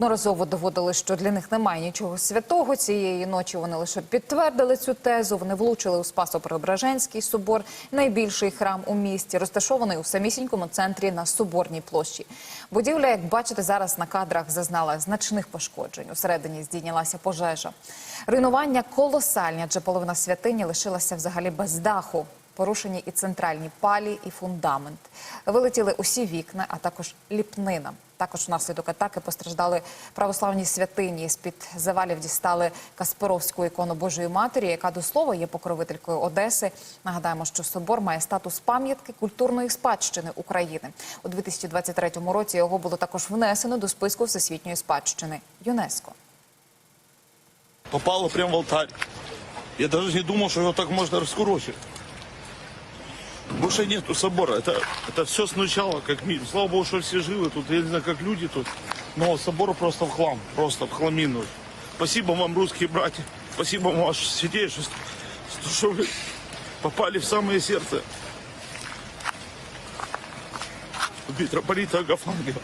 Неодноразово доводили, що для них немає нічого святого. Цієї ночі вони лише підтвердили цю тезу. Вони влучили у Спасо-Преображенський собор, найбільший храм у місті, розташований у самісінькому центрі на Соборній площі. Будівля, як бачите, зараз на кадрах зазнала значних пошкоджень. Усередині здійнялася пожежа. Руйнування колосальні, адже половина святині лишилася взагалі без даху. Порушені і центральні палі, і фундамент. Вилетіли усі вікна, а також ліпнина. Також внаслідок атаки постраждали православні святині. З під завалів дістали Каспаровську ікону Божої Матері, яка до слова є покровителькою Одеси. Нагадаємо, що собор має статус пам'ятки культурної спадщини України. У 2023 році його було також внесено до списку всесвітньої спадщини ЮНЕСКО. Попало прямо в алтарь. Я даже не думал, что его так можно раскурочить. Больше нету собора. Это, это все сначала, как минимум. Слава Богу, что все живы тут. Я не знаю, как люди тут. Но собор просто в хлам. Просто в хламину. Спасибо вам, русские братья. Спасибо вам, ваше святейшество, что вы попали в самое сердце митрополита Агафангела.